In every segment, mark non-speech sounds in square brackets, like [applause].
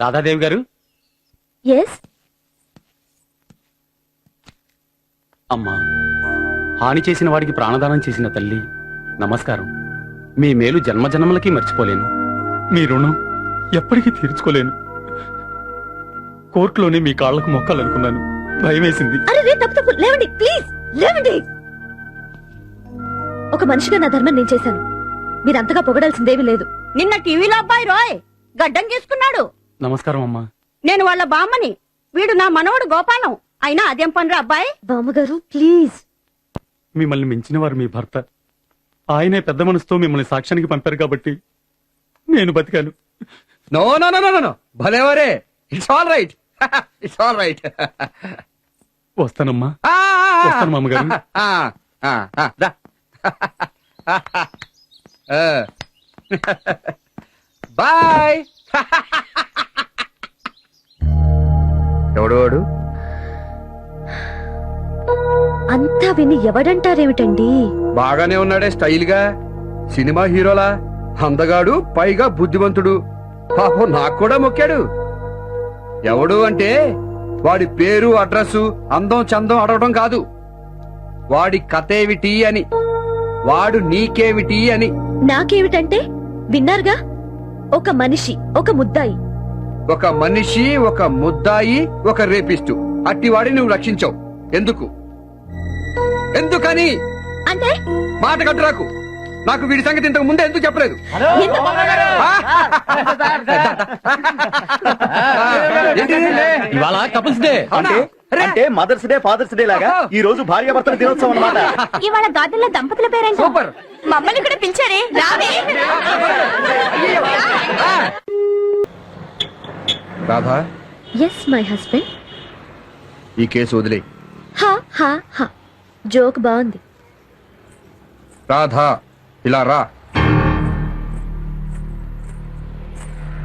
రాధాదేవి గారు? ఎస్ అమ్మా హాని చేసిన వాడికి ప్రాణదానం చేసిన తల్లి నమస్కారం. మీ మేలు జన్మజన్మలకి మర్చిపోలేను. మీ రుణం ఎప్పటికీ తీర్చుకోలేను. కోర్టులోనే మీ కాళ్ళకు మొక్కాలనుకున్నాను. భయం వేసింది అరే రే తప్పు తప్పు. లేవండి ప్లీజ్ లేవండి. ఒక మనిషిగా నా ధర్మం నేను చేశాను. మీరంతగా పొగడాల్సిందేమీ లేదు. నిన్న టీవీలో అబ్బాయి రోయ్ గడ్డం గీసుకున్నాడు నమస్కారం అమ్మా. నేను వాళ్ళ బామ్మని. వీడు నా మనవడు గోపాలం. అయినా అదేం పనిరా అబ్బాయి? బామ్మగారు ప్లీజ్. మిమ్మల్ని మించిన వారు మీ భర్త. ఆయనే పెద్ద మనసుతో మిమ్మల్ని సాక్ష్యానికి పంపారు కాబట్టి నేను బతికాను. No no no no no భలేవరే it's all right it's all right వస్తానమ్మా. వస్తాను, మామగారు. [laughs] బాయ్ [laughs] [laughs] ఎవడు వాడు? అంతా విని ఎవడంటారేమిటండి? బాగానే ఉన్నాడే స్టైల్గా సినిమా హీరోలా. అందగాడు పైగా బుద్ధిమంతుడు. పాపం నాకు కూడా మొక్కాడు. ఎవడు అంటే వాడి పేరు అడ్రస్ అందం చందం అడగడం కాదు. వాడి కథేమిటి అని వాడు నీకేమిటి అని. నాకేమిటంటే విన్నారుగా? ఒక మనిషి ఒక ముద్దాయి. ఒక మనిషి ఒక ముద్దాయి ఒక రేపిస్టు. అట్టివాడిని నువ్వు రక్షించావు. ఎందుకు? ఎందుకని? అంటే? మాట కట్టురాకు. నాకు వీడి సంగతి ఇంతకు ముందే ఎందుకు చెప్పలేదు? ఇవాళ కపుల్స్ డే! అంటే మదర్స్ డే ఫాదర్స్ డే లాగా? ఈ రోజు భార్యాభర్తల దినోత్సవం అన్నమాట. ఇవాళ గార్డెన్ దంపతుల పేరేంటి? సూపర్. మమ్మల్ని కూడా పిలిచారే. రావే. రాధా? ఎస్ మై హస్బెండ్ ఈ కేసు వదిలే హా హా హా. జోక్ బాగుంది. రాధా. ఇలా రా.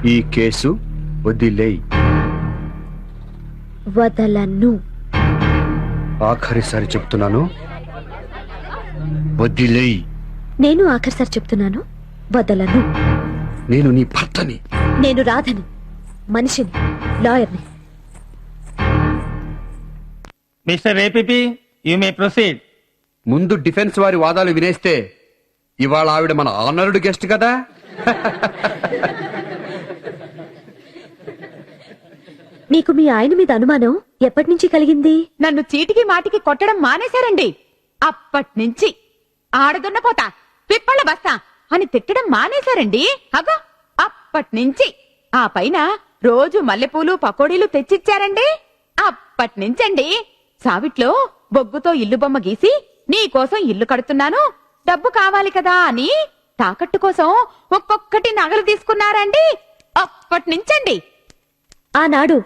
ఈ కేసు వదిలేయ్. వదలను. ఆఖరిసారి చెప్తున్నాను వదిలేయ్. నేను ఆఖరిసారి చెప్తున్నాను వదలను. నేను నీ భర్తని. నేను రాధని మనిషిని లాయర్ని. Mister APP you may proceed. ముందు డిఫెన్స్ వారి వాదాలు వినేస్తే ఇవాళ ఆవిడ మన ఆనరుడు గెస్ట్ కదా? మీకు మీ ఆయన మీద అనుమానం ఎప్పటి నుంచి కలిగింది? నన్ను చీటికి మాటికి కొట్టడం మానేశారండి. అప్పట్నుంచి ఆడదున్నపోతా పిప్పళ్ళ బస్తా అని తిట్టడం మానేశారండి. అగో అప్పట్నుంచి ఆ పైన రోజు మల్లెపూలు పకోడీలు తెచ్చిచ్చారండి. అప్పట్నుంచండి. సావిట్లో బొగ్గుతో ఇల్లు బొమ్మ గీసి నీ కోసం ఇల్లు కడుతున్నాను. డబ్బు కావాలి కదా అని తాకట్టు కోసం ఒక్కొక్కటి నగలు తీసుకున్నారండి. అప్పట్నుంచండి. ఆనాడు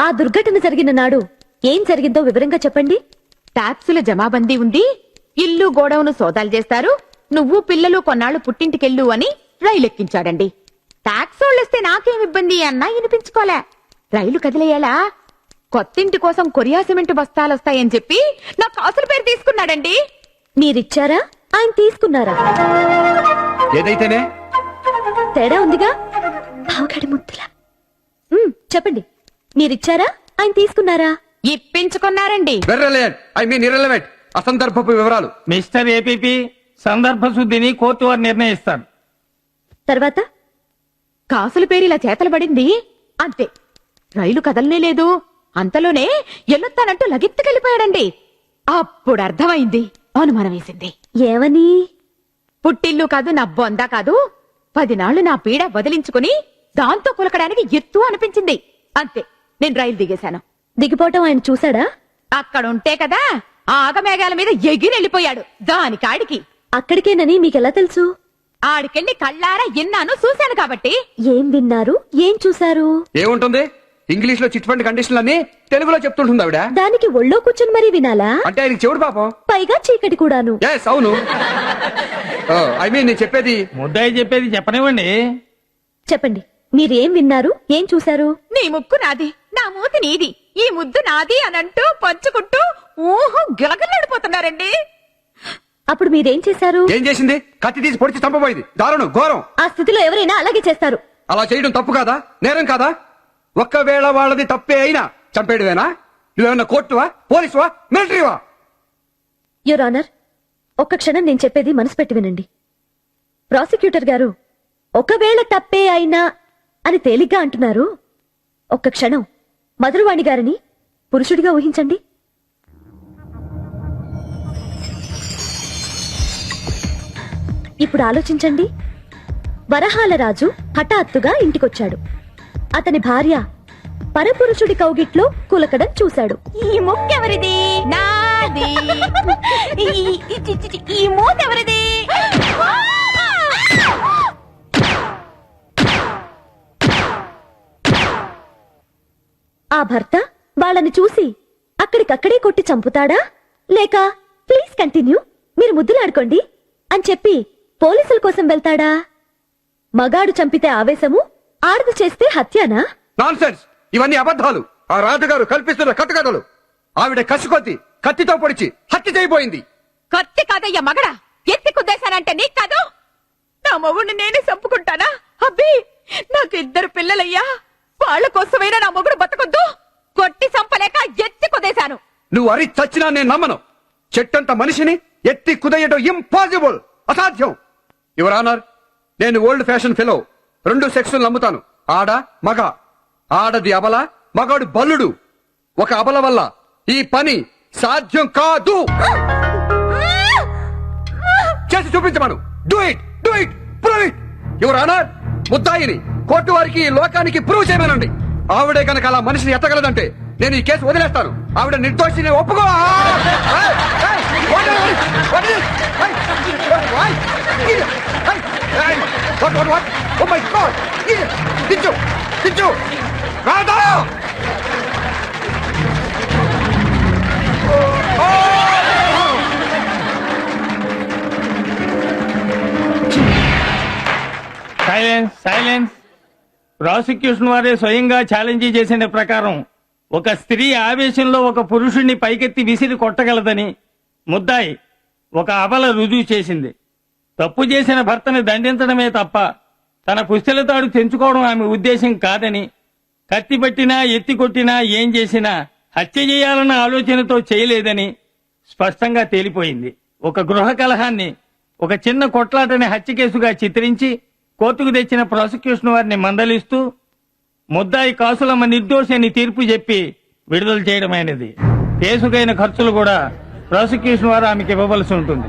ఆ దుర్ఘటన జరిగిన నాడు ఏం జరిగిందో వివరంగా చెప్పండి. ట్యాక్సుల జమాబందీ ఉంది ఇల్లు గోడౌను సోదాలు చేస్తారు నువ్వు పిల్లలు కొన్నాళ్ళు పుట్టింటికెళ్ళు అని రైలు ఎక్కించాడండి ట్యాక్స్ వాళ్ళొస్తే నాకేం ఇబ్బంది అన్నా వినిపించుకోలే. రైలు కదిలేయాలా? కొత్తింటి కోసం కొరియా సిమెంట్ బస్తాలొస్తాయని చెప్పి నా కాసుల పేరు తీసుకున్నాడండి. మీరిచ్చారా? ఆయన తీసుకున్నారా? ఏదైతేనే? తేడా ఉందిగా? పావగడి ముద్దులా. చెప్పండి. మీరిచ్చారా? ఆయన తీసుకున్నారా? ఇప్పించుకున్నారండి. వెర్రలేట్ ఐ మీన్ ఇర్రెలవెంట్. అసందర్భపు వివరాలు. మిస్టర్ ఏపీపీ సందర్భ శుద్ధిని కోర్టు వారు నిర్ణయిస్తారు. తర్వాత? కాసుల పేరు ఇలా చేతలు పడింది. అంతే. రైలు కదలనే లేదు. అంతలోనే ఎల్లొత్తానంటూ లగెత్తుకెళ్ళిపోయాడండి. అప్పుడు అర్థమైంది అనుమానం వేసింది ఏమని? పుట్టిల్లు కాదు నా బొంద కాదు. పదినాళ్ళు నా పీడ వదిలించుకుని దాంతో కులకడానికి ఎత్తు అనిపించింది. అంతే నేను రైలు దిగేశాను. దిగిపోవటం ఆయన చూశాడా? అక్కడ ఉంటే కదా ఆ ఆగమేఘాల మీద ఎగిరెళ్ళిపోయాడు దానికాడికి అక్కడికేనని మీకెలా తెలుసు? ఆడికెళ్ళి కళ్ళారా ఎన్నాను చూశాను కాబట్టి. ఏం విన్నారు? ఏం చూశారు? ఏముంటుంది? ఇంగ్లీష్లో చిట్ ఫండ్ కండిషన్లు అన్ని తెలుగులో చెప్తుంటుంది ఆవిడ. దానికి ఒళ్ళో కూర్చొని మరీ వినాలా? అంటే ఆయనకి చెవుడు పాపం. పైగా చీకటి కూడాను. ఎస్ అవును. [laughs] ఐ మీన్ నేను చెప్పేది ముద్దాయి చెప్పేది చెప్పనివ్వండి. చెప్పండి. మీరేం విన్నారు? ఏం చూశారు? నీ ముక్కు నాది. నా మూతి నీది. ఈ ముద్దు నాది అనంటూ పంచుకుంటూ ఊహు గిలగలాడిపోతున్నారండి అప్పుడు మీరేం చేశారు? ఏం చేసింది? కత్తి తీసి పొడిచి చంపబోయింది. దారుణం ఘోరం. ఆ స్థితిలో ఎవరైనా అలాగే చేస్తారు. అలా చేయడం తప్పు కాదా? నేరం కాదా? ఒక్కవేళ వాళ్ళది తప్పే అయినా చంపేయడమేనా? నువ్వేమన్నా కోర్టువా? పోలీసువా? మిలిటరీవా? యువర్ ఆనర్ ఒక్క క్షణం నేను చెప్పేది మనసు పెట్టి వినండి. ప్రాసిక్యూటర్ గారు ఒకవేళ తప్పే అయినా అని తేలిగ్గా అంటున్నారు. ఒక్క క్షణం మధురవాణి గారిని పురుషుడిగా ఊహించండి. ఇప్పుడు ఆలోచించండి. వరహాల రాజు హఠాత్తుగా ఇంటికొచ్చాడు. అతని భార్య పరపురుషుడి కౌగిట్లో కులకడం చూశాడు. ఈ ముక్కెవరిది? నాది. ఈ- మూతెవరిది? ఆ భర్త వాళ్ళని చూసి అక్కడికక్కడే కొట్టి చంపుతాడా? లేక ప్లీజ్ కంటిన్యూ మీరు ముద్దులాడుకోండి అని చెప్పి పోలీసుల కోసం వెళ్తాడా? మగాడు చంపితే ఆవేశము ఆడది చేస్తే హత్యానా? నాన్ ఇవన్నీ అబద్ధాలు. ఆ రాజుగారు కల్పిస్తున్న కట్టుకథలు ఆవిడ కసికొద్ది కత్తితో పొడిచి హత్య చేయబోయింది. కత్తి కాదయ్యా మగడా! ఎత్తి కుద్దేశానంటే నీకు కాదు నా మొగుడిని నేనే చంపుకుంటానా? అబ్బి! నాకు ఇద్దరు పిల్లలయ్యా! వాళ్ళ కోసమైనా నా మొగుడు బతకొద్దు! కొట్టి చంపలేక ఎత్తి కుదేశాను! నువ్వు అరి చచ్చినా నేను నమ్మను. చెట్టంత మనిషిని ఎత్తి కుదయడం ఇంపాసిబుల్ అసాధ్యం. యువరానర్ నేను ఓల్డ్ ఫ్యాషన్ ఫెలో రెండు సెక్షన్లు నమ్ముతాను. ఆడ మగ ఆడది అబల మగాడు బల్లుడు. ఒక అబల వల్ల ఈ పని సాధ్యం కాదు. చేసి చూపించమను. Do it do it prove it your honour ముద్దాయిని కోర్టు వారికి ఈ లోకానికి ప్రూవ్ చేయమనండి. ఆవిడే కనుక అలా మనిషిని ఎత్తగలదంటే నేను ఈ కేసు వదిలేస్తాను. ఆవిడ నిర్దోషిని ఒప్పుకో Oh my God! ఏయ్, దించు దించు రాధా సైలెన్స్ సైలెన్స్ ప్రాసిక్యూషన్ వారే స్వయంగా ఛాలెంజ్ చేసిన ప్రకారం ఒక స్త్రీ ఆవేశంలో ఒక పురుషుణ్ణి పైకెత్తి విసిరి కొట్టగలదని ముద్దాయి ఒక అబల రుజువు చేసింది. తప్పు చేసిన భర్తని దండించడమే తప్ప తన పుస్తెలతాడు తెంచుకోవడం ఆమె ఉద్దేశం కాదని కత్తి పట్టినా ఎత్తి కొట్టినా ఏం చేసినా హత్య చేయాలన్న ఆలోచనతో చేయలేదని స్పష్టంగా తేలిపోయింది. ఒక గృహ కలహాన్ని ఒక చిన్న కొట్లాటని హత్య కేసుగా చిత్రించి కోర్టుకు తెచ్చిన ప్రాసిక్యూషన్ వారిని మందలిస్తూ ముద్దాయి కాసులమ్మ నిర్దోషి అని తీర్పు చెప్పి విడుదల చేయడమైనది. కేసుకైన ఖర్చులు కూడా ప్రాసిక్యూషన్ వారు ఆమెకి ఇవ్వవలసి ఉంటుంది.